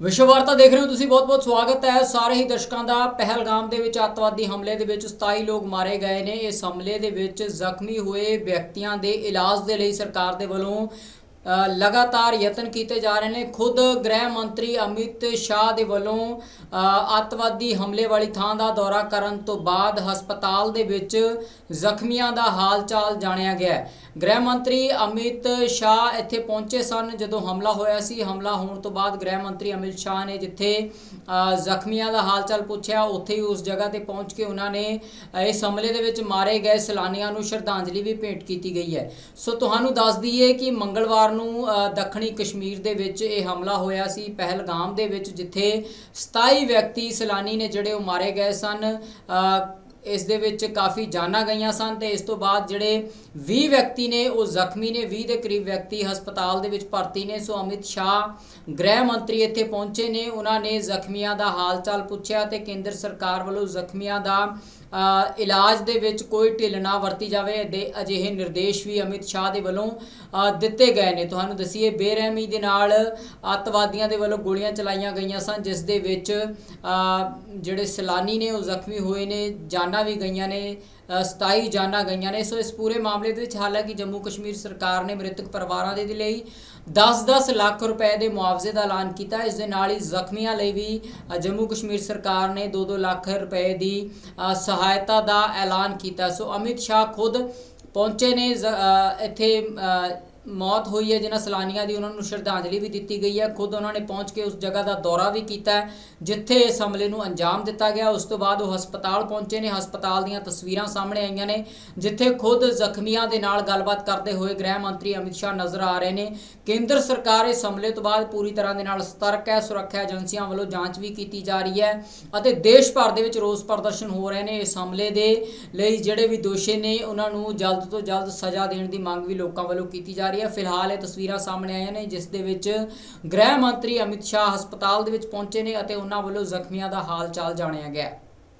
ਵਿਸ਼ਵ ਵਾਰਤਾ ਦੇਖ ਰਹੇ ਹੋ ਤੁਸੀਂ, ਬਹੁਤ-ਬਹੁਤ ਸਵਾਗਤ ਹੈ। ਸਾਰੇ ਹੀ ਦਰਸ਼ਕਾਂ ਦਾ ਪਹਿਲਗਾਮ ਦੇ ਵਿੱਚ ਅੱਤਵਾਦੀ ਹਮਲੇ ਦੇ ਵਿੱਚ 27 ਲੋਕ ਮਾਰੇ ਗਏ ਨੇ। ਇਸ ਹਮਲੇ ਦੇ ਵਿੱਚ ਜ਼ਖਮੀ ਹੋਏ ਵਿਅਕਤੀਆਂ ਦੇ ਇਲਾਜ ਦੇ ਲਈ ਸਰਕਾਰ ਦੇ ਵੱਲੋਂ ਲਗਾਤਾਰ ਯਤਨ ਕੀਤੇ ਜਾ ਰਹੇ ਨੇ। ਖੁਦ ਗ੍ਰਹਿ ਮੰਤਰੀ ਅਮਿਤ ਸ਼ਾਹ ਦੇ ਵੱਲੋਂ ਅ, ਅੱਤਵਾਦੀ ਹਮਲੇ ਵਾਲੀ ਥਾਂ ਦਾ ਦੌਰਾ ਕਰਨ ਤੋਂ ਬਾਅਦ ਹਸਪਤਾਲ ਦੇ ਵਿੱਚ ਜ਼ਖਮੀਆਂ ਦਾ ਹਾਲ ਚਾਲ ਜਾਣਿਆ ਗਿਆ। ਗ੍ਰਹਿ ਮੰਤਰੀ ਅਮਿਤ ਸ਼ਾਹ ਇੱਥੇ ਪਹੁੰਚੇ ਸਨ ਜਦੋਂ ਹਮਲਾ ਹੋਇਆ ਸੀ। ਹਮਲਾ ਹੋਣ ਤੋਂ ਬਾਅਦ ਗ੍ਰਹਿ ਮੰਤਰੀ ਅਮਿਤ ਸ਼ਾਹ ਨੇ ਜਿੱਥੇ ਜ਼ਖਮੀਆਂ ਦਾ ਹਾਲ ਚਾਲ ਪੁੱਛਿਆ ਉੱਥੇ ਹੀ ਉਸ ਜਗ੍ਹਾ ਤੇ ਪਹੁੰਚ ਕੇ ਉਹਨਾਂ ਨੇ ਇਸ ਹਮਲੇ ਦੇ ਵਿੱਚ ਮਾਰੇ ਗਏ। ਸੈਲਾਨੀਆਂ ਨੂੰ ਸ਼ਰਧਾਂਜਲੀ ਵੀ ਭੇਂਟ ਕੀਤੀ ਗਈ ਹੈ। ਸੋ ਤੁਹਾਨੂੰ ਦੱਸ ਦਈਏ ਕਿ ਮੰਗਲਵਾਰ ਨੂੰ ਦੱਖਣੀ ਕਸ਼ਮੀਰ ਦੇ ਵਿੱਚ ਇਹ ਹਮਲਾ ਹੋਇਆ ਸੀ। ਪਹਿਲਗਾਮ ਦੇ ਵਿੱਚ ਜਿੱਥੇ 27 ਵਿਅਕਤੀ ਸੈਲਾਨੀ ਨੇ ਜਿਹੜੇ ਉਹ ਮਾਰੇ ਗਏ ਸਨ ਇਸ ਦੇ ਵਿੱਚ ਕਾਫੀ ਜਾਨਾਂ ਗਈਆਂ ਸਨ ਤੇ ਇਸ ਤੋਂ ਬਾਅਦ ਜਿਹੜੇ 20 ਵਿਅਕਤੀ ਨੇ, ਉਹ ਜ਼ਖਮੀ ਨੇ। 20 ਦੇ ਕਰੀਬ ਵਿਅਕਤੀ ਹਸਪਤਾਲ ਦੇ ਵਿੱਚ ਭਰਤੀ ਨੇ। ਸੋ ਅਮਿਤ ਸ਼ਾਹ ਗ੍ਰਹਿ ਮੰਤਰੀ ਇੱਥੇ ਪਹੁੰਚੇ ਨੇ। ਉਹਨਾਂ ਨੇ ਜ਼ਖਮੀਆਂ ਦਾ ਹਾਲ ਚਾਲ ਪੁੱਛਿਆ ਤੇ ਕੇਂਦਰ ਸਰਕਾਰ ਵੱਲੋਂ ਜ਼ਖਮੀਆਂ ਦਾ ਇਲਾਜ ਦੇ ਵਿੱਚ ਕੋਈ ਢਿੱਲ ਨਾ ਵਰਤੀ ਜਾਵੇ ਦੇ ਅਜਿਹੇ ਨਿਰਦੇਸ਼ ਵੀ ਅਮਿਤ ਸ਼ਾਹ ਦੇ ਵੱਲੋਂ ਦਿੱਤੇ ਗਏ ਨੇ। ਤੁਹਾਨੂੰ ਦਸੀਏ, ਬੇਰਹਿਮੀ ਦੇ ਨਾਲ ਅੱਤਵਾਦੀਆਂ ਦੇ ਵੱਲੋਂ ਗੋਲੀਆਂ ਚਲਾਈਆਂ ਗਈਆਂ ਸਨ, ਜਿਸ ਦੇ ਵਿੱਚ ਜਿਹੜੇ ਸੈਲਾਨੀ ਨੇ ਉਹ ਜ਼ਖਮੀ ਹੋਏ ਨੇ, ਜਾਨਾਂ ਵੀ ਗਈਆਂ ਨੇ 27 ਜਾਨਾਂ ਗਈਆਂ ਨੇ। ਸੋ ਇਸ ਪੂਰੇ ਮਾਮਲੇ ਦੇ ਵਿੱਚ ਹਾਲਾਂਕਿ ਜੰਮੂ ਕਸ਼ਮੀਰ ਸਰਕਾਰ ਨੇ ਮ੍ਰਿਤਕ ਪਰਿਵਾਰਾਂ ਦੇ ਲਈ 10-10 ਲੱਖ ਰੁਪਏ ਦੇ ਮੁਆਵਜ਼ੇ ਦਾ ਐਲਾਨ ਕੀਤਾ। ਇਸ ਦੇ ਨਾਲ ਹੀ ਜ਼ਖਮੀਆਂ ਲਈ ਵੀ ਜੰਮੂ ਕਸ਼ਮੀਰ ਸਰਕਾਰ ਨੇ 2-2 ਲੱਖ ਰੁਪਏ ਦੀ ਸਹਾਇਤਾ ਦਾ ਐਲਾਨ ਕੀਤਾ। ਸੋ ਅਮਿਤ ਸ਼ਾਹ ਖੁਦ ਪਹੁੰਚੇ ਨੇ ਇੱਥੇ ਮੌਤ ਹੋਈ ਹੈ, ਜਿਨ੍ਹਾਂ ਸੈਲਾਨੀਆਂ ਦੀ ਉਹਨਾਂ ਨੂੰ ਸ਼ਰਧਾਂਜਲੀ ਵੀ ਦਿੱਤੀ ਗਈ ਹੈ। ਖੁਦ ਉਹਨਾਂ ਨੇ ਪਹੁੰਚ ਕੇ ਉਸ ਜਗ੍ਹਾ ਦਾ ਦੌਰਾ ਵੀ ਕੀਤਾ ਹੈ, ਜਿੱਥੇ ਇਸ ਹਮਲੇ ਨੂੰ ਅੰਜਾਮ ਦਿੱਤਾ ਗਿਆ। ਉਸ ਤੋਂ ਬਾਅਦ ਉਹ ਹਸਪਤਾਲ ਪਹੁੰਚੇ ਨੇ। ਹਸਪਤਾਲ ਦੀਆਂ ਤਸਵੀਰਾਂ ਸਾਹਮਣੇ ਆਈਆਂ ਨੇ, ਜਿੱਥੇ ਖੁਦ ਜ਼ਖਮੀਆਂ ਦੇ ਨਾਲ ਗੱਲਬਾਤ ਕਰਦੇ ਹੋਏ ਗ੍ਰਹਿ ਮੰਤਰੀ ਅਮਿਤ ਸ਼ਾਹ ਨਜ਼ਰ ਆ ਰਹੇ ਨੇ। ਕੇਂਦਰ ਸਰਕਾਰ ਇਸ ਹਮਲੇ ਤੋਂ ਬਾਅਦ ਪੂਰੀ ਤਰ੍ਹਾਂ ਦੇ ਨਾਲ ਸਤਰਕ ਹੈ। ਸੁਰੱਖਿਆ ਏਜੰਸੀਆਂ ਵੱਲੋਂ ਜਾਂਚ ਵੀ ਕੀਤੀ ਜਾ ਰਹੀ ਹੈ ਅਤੇ ਦੇਸ਼ ਭਰ ਦੇ ਵਿੱਚ ਰੋਸ ਪ੍ਰਦਰਸ਼ਨ ਹੋ ਰਹੇ ਨੇ ਇਸ ਹਮਲੇ ਦੇ ਲਈ। ਜਿਹੜੇ ਵੀ ਦੋਸ਼ੀ ਨੇ, ਉਹਨਾਂ ਨੂੰ ਜਲਦ ਤੋਂ ਜਲਦ ਸਜ਼ਾ ਦੇਣ ਦੀ ਮੰਗ ਵੀ ਲੋਕਾਂ ਵੱਲੋਂ ਕੀਤੀ ਜਾ ਜਾ ਰਹੀ ਹੈ ਫਿਲਹਾਲ ਇਹ ਤਸਵੀਰਾਂ ਸਾਹਮਣੇ ਆਈਆਂ ਨੇ, ਜਿਸ ਦੇ ਵਿੱਚ ਗ੍ਰਹਿ ਮੰਤਰੀ ਅਮਿਤ ਸ਼ਾਹ ਹਸਪਤਾਲ ਦੇ ਵਿੱਚ ਪਹੁੰਚੇ ਨੇ ਅਤੇ ਉਹਨਾਂ ਵੱਲੋਂ ਜ਼ਖਮੀਆਂ ਦਾ ਹਾਲ ਚਾਲ ਜਾਣਿਆ ਗਿਆ